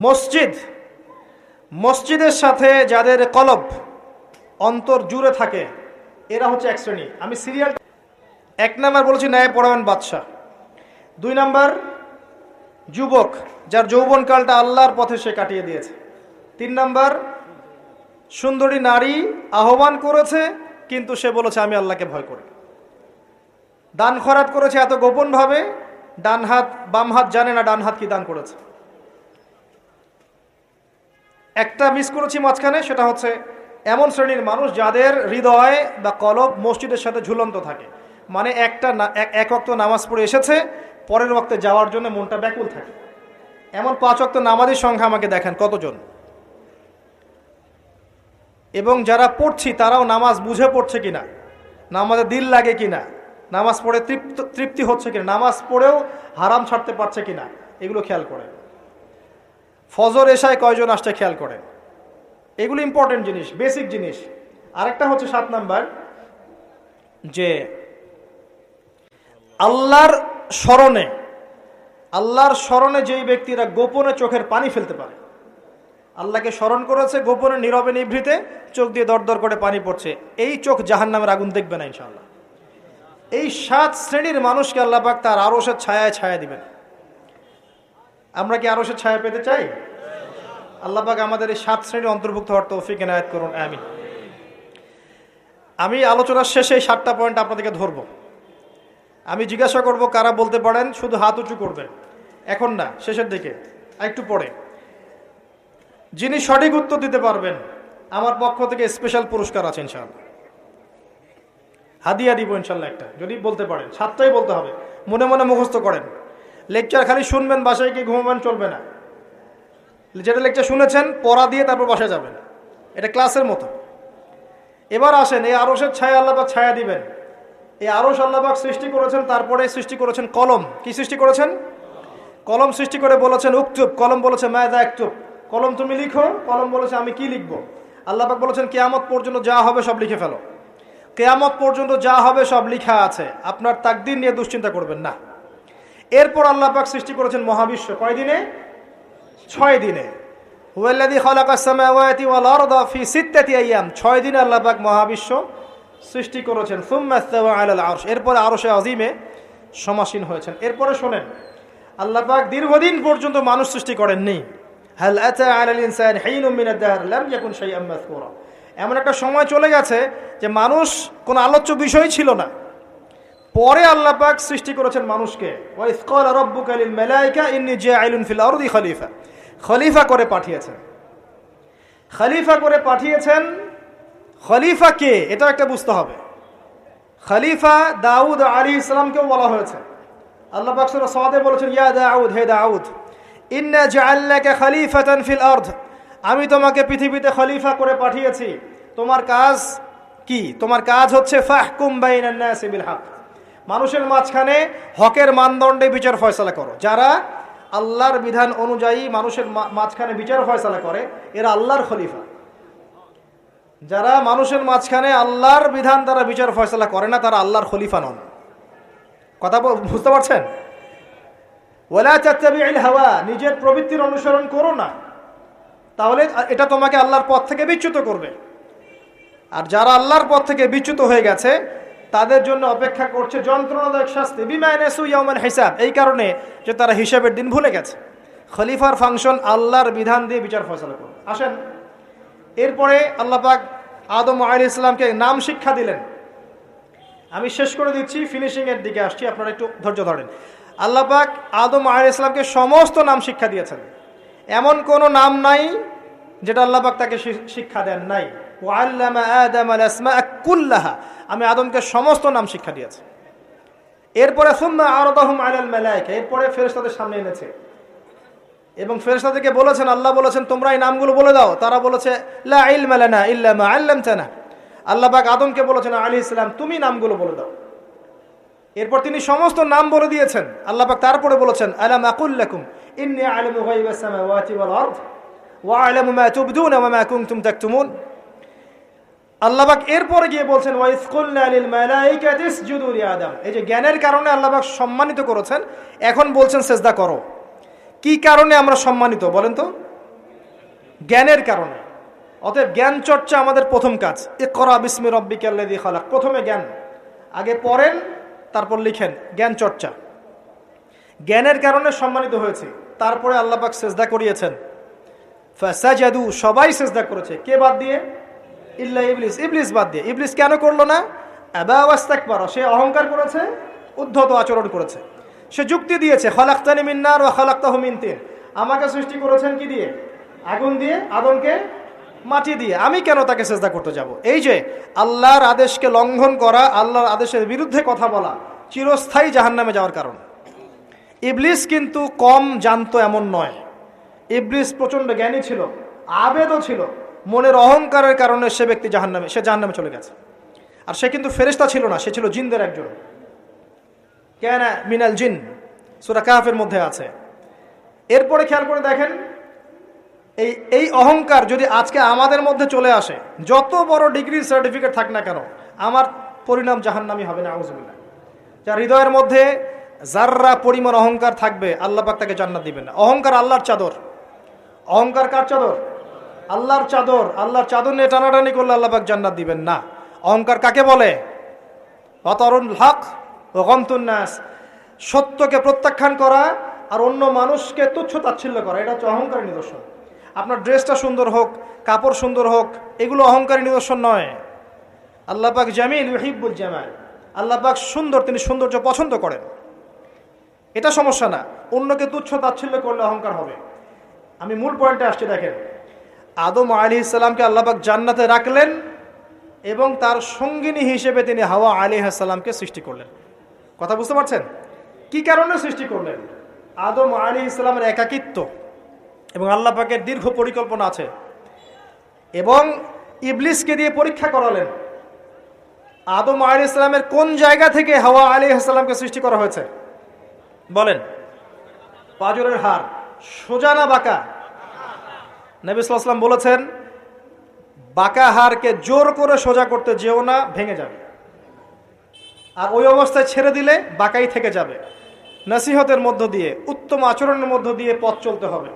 মসজিদ। মসজিদের সাথে যাদের কলব অন্তর জুড়ে থাকে, এরা হচ্ছে এক শ্রেণি। আমি সিরিয়াল এক নাম্বার বলেছি ন্যায় পড়াবেন বাদশাহ। দুই নাম্বার, যুবক, যার যৌবনকালটা আল্লাহর পথে সে কাটিয়ে দিয়েছে। তিন নাম্বার, সুন্দরী নারী আহ্বান করেছে, কিন্তু সে বলেছে, আমি আল্লাহকে ভয় করি দান খরাত করেছে এত গোপনভাবে ডান হাত বাম হাত জানে না ডান হাত কি দান করেছে। একটা মিস করেছি মাঝখানে, সেটা হচ্ছে এমন শ্রেণির মানুষ যাদের হৃদয় বা কলব মসজিদের সাথে ঝুলন্ত থাকে। মানে একটা এক- অক্ত নামাজ পড়ে এসেছে, পরের ওক্তে যাওয়ার জন্য মনটা ব্যাকুল থাকে। এমন পাঁচ অক্ত নামাজের সংখ্যা আমাকে দেখেন কতজন? এবং যারা পড়ছি, তারাও নামাজ বুঝে পড়ছে কিনা? নামাজে দিল লাগে কিনা? নামাজ পড়ে তৃপ্ত, তৃপ্তি হচ্ছে কিনা? নামাজ পড়েও হারাম ছাড়তে পারছে কিনা? এগুলো খেয়াল করে ফজর এশায় কয়জন আসছে খেয়াল করে এগুলো ইম্পর্টেন্ট জিনিস বেসিক জিনিস। আরেকটা হচ্ছে সাত নাম্বার, যে আল্লাহর স্মরণে আল্লাহর স্মরণে যেই ব্যক্তিরা গোপনে চোখের পানি ফেলতে পারে, আল্লাহকে স্মরণ করেছে গোপনে, নীরবে, নিভৃতে চোখ দিয়ে দরদর করে পানি পড়ছে, এই চোখ জাহান নামের আগুন দেখবে না ইনশাল্লাহ এই সাত শ্রেণির মানুষকে আল্লাহ পাক তার আরসের ছায়ায় ছায়া দিবেন। আমরা কি আরসের ছায়া পেতে চাই? আল্লাহ পাক আমাদের এই সাত শ্রেণির অন্তর্ভুক্ত হওয়ার তৌফিক এনায়ত করুন আমি আমি আলোচনার শেষে এই সাতটা পয়েন্ট আপনাদেরকে ধরব। আমি জিজ্ঞাসা করব, কারা বলতে পারেন, শুধু হাত উঁচু করবেন। এখন না, শেষের দিকে আর একটু পরে। যিনি সঠিক উত্তর দিতে পারবেন, আমার পক্ষ থেকে স্পেশাল পুরস্কার আছে, ইনশাআল্লাহ। হাদিয়া দিব ইনশাল্লাহ একটা, যদি বলতে পারেন, সাতটাই বলতে হবে। মনে মনে মুখস্থ করেন। লেকচার খালি শুনবেন, বাসায় গিয়ে ঘুমাবেন, চলবে না। যেটা লেকচার শুনেছেন, পড়া দিয়ে তারপর বাসায় যাবেন। এটা ক্লাসের মতো। এবার আসেন, এই আরসের ছায়া আল্লাপাক ছায়া দিবেন। এই আরস আল্লাপাক সৃষ্টি করেছেন, তারপরে সৃষ্টি করেছেন কলম। কি সৃষ্টি করেছেন? কলম সৃষ্টি করে বলেছেন উক্তুব, কলম বলেছে মায়দা একটুব কলম তুমি লিখো, কলম বলেছে আমি কি লিখব? আল্লাপাক বলেছেন, কেয়ামত পর্যন্ত যা হবে সব লিখে ফেলো। কেয়ামত পর্যন্ত যা হবে সব লিখা আছে। আপনার তাকদিন নিয়ে দুশ্চিন্তা করবেন না। এরপর আল্লাপাক সৃষ্টি করেছেন মহাবিশ্ব। কয় দিনে? ছয় দিনে। ছয় দিনে আল্লাহ পাক মহাবিশ্ব সৃষ্টি করেছেন। আরশ। এরপরে আরশে আজিমে সমাসীন হয়েছেন। এরপরে শোনেন, আল্লাহ পাক দীর্ঘদিন পর্যন্ত মানুষ সৃষ্টি করেননি। এমন একটা সময় চলে গেছে যে মানুষ কোনো আলোচ্য বিষয় ছিল না। পরে আল্লাহ পাক সৃষ্টি করেছেন মানুষকে। খলিফা। খলিফা করে পাঠিয়েছেন। খলিফা করে পাঠিয়েছেন খলিফা কে? এটা একটা বুঝতে হবে। খলিফা দাউদ আলী ইসলামকেও বলা হয়েছে। আল্লাহ পাক সাদে বলেছেন, ইয়া দাউদ, হে দাউদ, ইন্না জাআলনাকা খলিফাতান ফিল আরদ। আমি তোমাকে পৃথিবীতে খলিফা করে পাঠিয়েছি। তোমার কাজ কি? তোমার কাজ হচ্ছে ফাহকুম বাইনান নাসি বিল হক। মানুষের মাঝখানে হকের মানদণ্ডে বিচার ফয়সালা করো। যারা আল্লাহর বিধান অনুযায়ী মানুষের মাঝখানে বিচার ফয়সালা করে, এরা আল্লাহর খলিফা। যারা মানুষের মাঝখানে আল্লাহর বিধান তারা বিচার ফয়সালা করে না, তারা আল্লাহর খলিফা নন। কথা বুঝতে পারছেন? হাওয়া, নিজের প্রবৃত্তির অনুসরণ করো না। তাহলে এটা তোমাকে আল্লাহর পথ থেকে বিচ্যুত করবে। আর যারা আল্লাহর পথ থেকে বিচ্যুত হয়ে গেছে তাদের জন্য অপেক্ষা করছে যন্ত্রণাদায়ক শাস্তি। বিমায়নেসু ইয়াউমান হিসাব। এই কারণে যে তারা হিসাবের দিন ভুলে গেছে। খলিফার ফাংশন আল্লাহর বিধান দিয়ে বিচার ফয়সলা করবে আসেন। এরপরে আল্লাহ পাক আদম আলী ইসলামকে নাম শিক্ষা দিলেন। আমি শেষ করে দিচ্ছি ফিনিশিং এর দিকে আসছি, আপনারা একটু ধৈর্য ধরেন। আল্লাহ পাক আদম আলী ইসলামকে সমস্ত নাম শিক্ষা দিয়েছেন। এমন কোনো নাম নাই যেটা আল্লাহ পাক তাকে শিক্ষা দেন নাই। ওয়াল্লামা আদম আল আসমা কুল্লাহা। আমি আদমকে সমস্ত নাম শিক্ষা দিয়েছি। এরপরে সুম্মা আরদাহুম আলাল মালাইকা, এরপরে ফেরেশতাদের সামনে এনেছে। এবং ফেরেশতাদেরকে বলেছেন, আল্লাহ বলেছেন, তোমরা এই নামগুলো বলে দাও। তারা বলেছে, লা ইলমা লানা ইল্লা মা আল্লামতানা। আল্লাহ পাক আদমকে বলেছেন, আলী ইসলাম, তুমি নামগুলো বলে দাও। এরপর তিনি সমস্ত নাম বলে দিয়েছেন। আল্লাহ পাক তারপরে বলেছেন, আলাম আকুল লাকুম, ইন্নী আলামু গায়বাস সামাওয়াতি ওয়াল আরদ, ওয়া আলামু মা তুবদুনা ওয়া মা কুনতুম তাকতুমুন। আল্লাহ পাক এরপরে গিয়ে বলছেন এই যে জ্ঞানের কারণে আল্লাহ পাক সম্মানিত করেছেন, এখন বলছেন সেজদা করো। কি কারণে আমরা সম্মানিত বলেন তো? জ্ঞানের কারণে। অতএব জ্ঞান চর্চা আমাদের প্রথম কাজ। এ করা বিস্মি রব্বিকাল্লাদি খালাক। প্রথমে জ্ঞান, আগে পড়েন, তারপর লিখেন। জ্ঞান চর্চা। জ্ঞানের কারণে সম্মানিত হয়েছে। তারপরে আল্লাপাক সেজদা করিয়েছেন। ফাসাজাদু, সবাই সেজদা করেছে। কে বাদ দিয়ে? ইল্লা ইবলিস ইবলিস বাদ দিয়ে। ইবলিস কেন করল না? আবাস্তাক পারো সে অহংকার করেছে, উদ্ধত আচরণ করেছে। সে যুক্তি দিয়েছে, খলাক্তানি মিন্নার ও খলাক্তাহ মিনতিন আমাকে সৃষ্টি করেছেন কি দিয়ে? আগুন দিয়ে, আদমকে মাটি দিয়ে। আমি কেন তাকে চেষ্টা করতে যাব? এই যে, আল্লাহর আদেশকে লঙ্ঘন করা, আল্লাহর আদেশের বিরুদ্ধে কথা বলা, চিরস্থায়ী জাহান্নামে যাওয়ার কারণ। ইবলিস কিন্তু কম জানতো এমন নয়। ইবলিস প্রচণ্ড জ্ঞানী ছিল, আবেদও ছিল মনের অহংকারের কারণে সে ব্যক্তি জাহান্নামে, সে জাহান্নামে চলে গেছে। আর সে কিন্তু ফেরেশতা ছিল না, সে ছিল জিনদের একজন। কেন মিনাল জিন, সুরা কাহাফের মধ্যে আছে। এরপরে খেয়াল করে দেখেন, এই এই অহংকার যদি আজকে আমাদের মধ্যে চলে আসে, যত বড় ডিগ্রি সার্টিফিকেট থাক না কেন, আমার পরিণাম জাহান্নামি হবে না আউজবিল্লা যার হৃদয়ের মধ্যে যাররা পরিমাণ অহংকার থাকবে, আল্লাহ পাক তাকে জান্নাত দিবেন না। অহংকার আল্লাহর চাদর। অহংকার কার চাদর? আল্লাহর চাদর আল্লাহর চাদর নিয়ে টানাটানি করলে আল্লাহ পাক জান্নাত দিবেন না। অহংকার কাকে বলে? অতরুণ হক ও গন্তুন্নাস সত্যকে প্রত্যাখ্যান করা আর অন্য মানুষকে তুচ্ছ তাচ্ছিল্য করা, এটা হচ্ছে অহংকারের নিদর্শন। আপনার ড্রেসটা সুন্দর হোক, কাপড় সুন্দর হোক, এগুলো অহংকারী নিদর্শন নয়। আল্লাহ পাক জামিল ইহিবুল জামাল। আল্লাহ পাক সুন্দর, তিনি সৌন্দর্য পছন্দ করেন। এটা সমস্যা না। অন্যকে তুচ্ছ তাচ্ছিল্য করলে অহংকার হবে। আমি মূল পয়েন্টে আসছি, দেখেন। আদম আলী ইসলামকে আল্লাপাক জান্নাতে রাখলেন এবং তার সঙ্গিনী হিসেবে তিনি হাওয়া আলী সাল্লামকে সৃষ্টি করলেন। কথা বুঝতে পারছেন? কি কারণে সৃষ্টি করলেন? আদম আলী ইসলামের একাকিত্ব এবং আল্লাহ পাকের দীর্ঘ পরিকল্পনা আছে এবং ইবলিসকে দিয়ে পরীক্ষা করালেন। আদম আলী ইসলামের কোন জায়গা থেকে হাওয়া আলী সাল্লামকে সৃষ্টি করা হয়েছে? বলেন। পাজরের হার সোজানা বাঁকা? নবী সাল্লাম বলেছেন বাঁকা হারকে জোর করে সোজা করতে যেও না, ভেঙে যাবে। আর ওই অবস্থায় ছেড়ে দিলে বাঁকাই থেকে যাবে। নসিহতের মধ্য দিয়ে, উত্তম আচরণের মধ্য দিয়ে পথ চলতে হবে।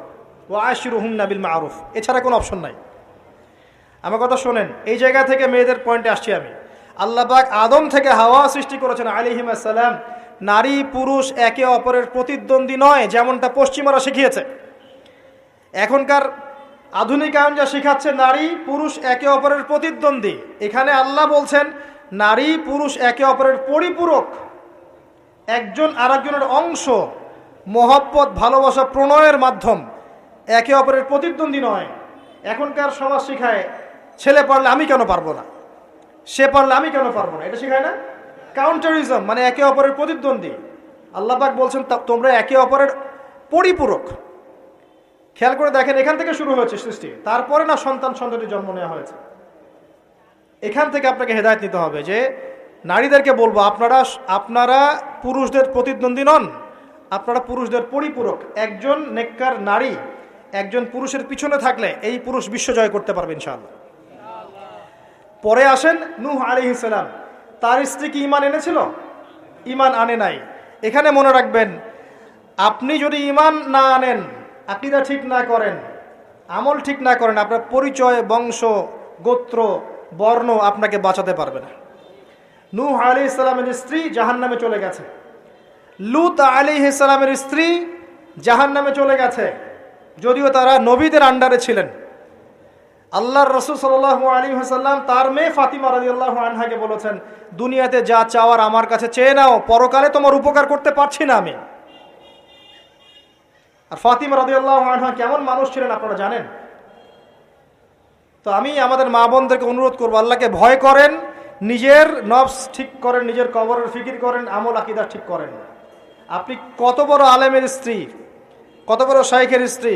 ও আশির হুম নাবিল মারুফ। এছাড়া কোনো অপশন নাই। আমার কথা শোনেন, এই জায়গা থেকে মেয়েদের পয়েন্টে আসছি আমি। আল্লাহ পাক আদম থেকে হাওয়া সৃষ্টি করেছেন আলিহিম সালাম নারী, পুরুষ, একে অপরের প্রতিদ্বন্দ্বী নয়, যেমনটা পশ্চিমারা শিখিয়েছে। এখনকার আধুনিকায়ন যা শিখাচ্ছে, নারী, পুরুষ একে অপরের প্রতিদ্বন্দ্বী। এখানে আল্লাহ বলছেন, নারী, পুরুষ একে অপরের পরিপূরক। একজন আরেকজনের অংশ, মহব্বত, ভালোবাসা, প্রণয়ের মাধ্যম। একে অপরের প্রতিদ্বন্দ্বী নয়। এখনকার সমাজ শিখায়, ছেলে পারলে আমি কেন পারব না? সে পারলে আমি কেন পারব না? এটা শেখায় না? কাউন্টারিজম মানে একে অপরের প্রতিদ্বন্দ্বী। আল্লাহবাক বলছেন তোমরা একে অপরের পরিপূরক। খেয়াল করে দেখেন, এখান থেকে শুরু হয়েছে সৃষ্টি। তারপরে না সন্তান সন্ততি জন্ম নেওয়া হয়েছে। এখান থেকে আপনাকে হেদায়ত নিতে হবে যে, নারীদেরকে বলব, আপনারা আপনারা পুরুষদের প্রতিদ্বন্দ্বী নন, আপনারা পুরুষদের পরিপূরক। একজন নেককার নারী, একজন পুরুষের পিছনে থাকলে এই পুরুষ বিশ্ব জয় করতে পারবে ইনশাআল্লাহ। পরে আসেন নূহ আলী ইসলাম তার স্ত্রী কি ইমান এনেছিল? ইমান আনে নাই। এখানে মনে রাখবেন, আপনি যদি ইমান না আনেন আকিদা ঠিক না করেন, আমল ঠিক না করেন, আপনার পরিচয়, বংশ, গোত্র, বর্ণ আপনাকে বাঁচাতে পারবে না। নূহ আলী ইসলামের স্ত্রী জাহান নামে চলে গেছে। লুত আলী ইসলামের স্ত্রী জাহান নামে চলে গেছে। যদিও তারা নবীদের আন্ডারে ছিলেন। আল্লাহর রসুল সাল আলী হাসাল্লাম তার মেয়ে ফাতিমা রাজি আল্লাহ আনহাকে বলেছেন, দুনিয়াতে যা চাওয়ার আমার কাছে চেয়ে নাও, পরকালে তোমার উপকার করতে পারছি না আমি। আর ফাতিমা রাজি আল্লাহ আনহা কেমন মানুষ ছিলেন আপনারা জানেন? তো আমি আমাদের মা বোনদেরকে অনুরোধ করব, আল্লাহকে ভয় করেন, নিজের নবস ঠিক করেন, নিজের কবরের ফিকির করেন, আমল আকিদা ঠিক করেন। আপনি কত বড় আলেমের স্ত্রী, কত বড় শাইখের স্ত্রী